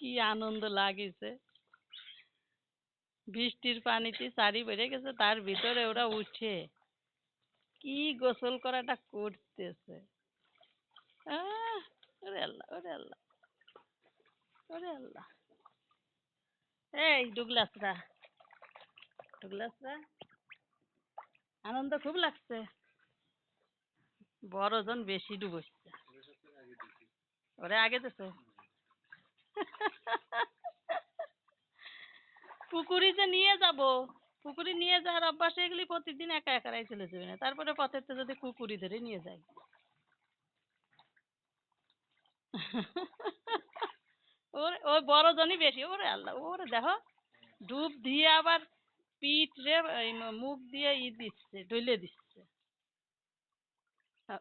কি আনন্দ লাগিছে। বৃষ্টির পানিতে শাড়ি বেড়ে গেছে, তার ভিতরে ওরা উঠে। কি গোসল করাটা করতেছে? এই ডুগলাসরা ডুগলাসরা, আনন্দ খুব লাগছে। বড়জন বেশি ডুবছে ওরে আগে দেছে। পুকুরি যে নিয়ে যাব, পুকুরি নিয়ে যাওয়ার অভ্যাস এগুলি প্রতিদিন একা একারাই চলে যাবে না। তারপরে পথের তো যদি কুকুরি ধরে নিয়ে যাই। ওর ওই বড় জনই বেশি, ওরে আল্লাহ, ওরে দেখো, ডুব দিয়ে আবার পিঠ রে মুখ দিয়ে ই দিচ্ছে ডলে দিচ্ছে।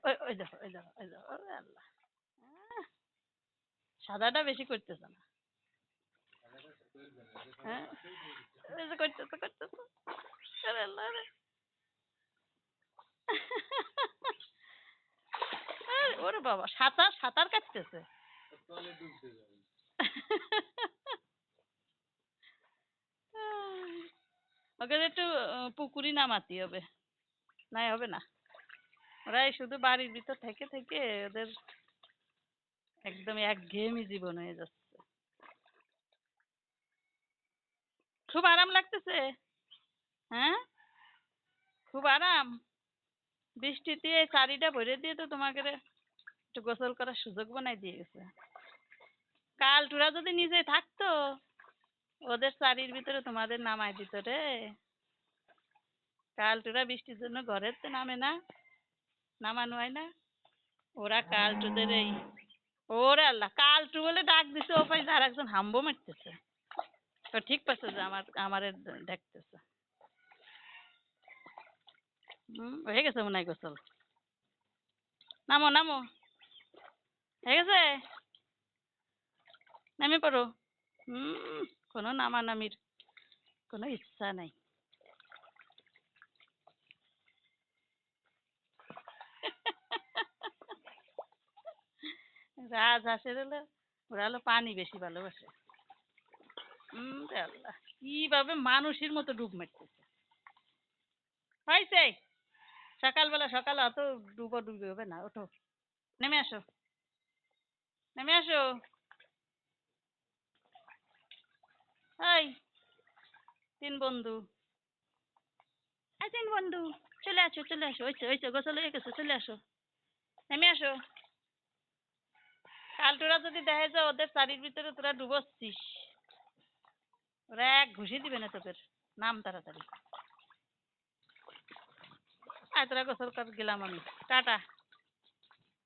ওই ওই দেখো ওই দেখো ওই দেখো, ওরে আল্লাহ। সাদাটা বেশি করতেছে না। হ্যাঁ? করতেছে ওরে বাবা সাঁতার সাঁতার কাটতেছে। ওকে একটু পুকুরি নামাতে হবে। নাই, হবে না। ওরা এই শুধু বাড়ির ভিতর থেকে থেকে ওদের একদম একঘেয়েমি জীবন হয়ে যাচ্ছে। খুব আরাম লাগতেছে? হ্যাঁ? খুব আরাম? বৃষ্টিতে এই শাড়িটা ভরে দিয়ে তো তোমাকে একটু গোসল করার সুযোগ বানাই দিয়ে গেছে। কাল টুরা যদি নিজে থাকতো, ওদের শাড়ির ভিতরে তোমাদের নামাই দিত রে। কাল টুরা বৃষ্টির জন্য ঘরের তো নামে না, নামানো হয় না। ওরা কালটুদের এই ওরে আল্লাহ, কাল কালটু বলে ডাক দিছে, ও পাশে আর একজন হাম্বো মারতেছে। তো ঠিক পাচ্ছে যে আমার, আমারে দেখতেছে হুম, হয়ে গেছে মনে হয় গোসল। নামো নামো। হয়ে গেছে? নেমে পড়ো। হুম, কোনো নামানামির কোনো ইচ্ছা নাই। রাজহাঁসের হলো ওরা হলো পানি বেশি ভালোবাসে। হুম মানুষের মতো ডুব মারতেছে। হয়েছে। সকালবেলা সকালে অত ডুবো ডুবি হবে না, ওঠো। নেমে আসো। নেমে আসো। হাই তিন বন্ধু। এই তিন বন্ধু, চলে আসো চলে আসো। ওইছে ওইছে গোসল হয়ে গেছে, চলে আসো। নেমে আসো। কাল যদি দেখে যে ওদের চারির ভিতরে তোরা ডুবোচ্ছিস ওরা এক ঘুষি দিবে না তোদের। নাম তাড়াতাড়ি। আয়, তোরা গোসল কর, গেলাম আমি। টাটা।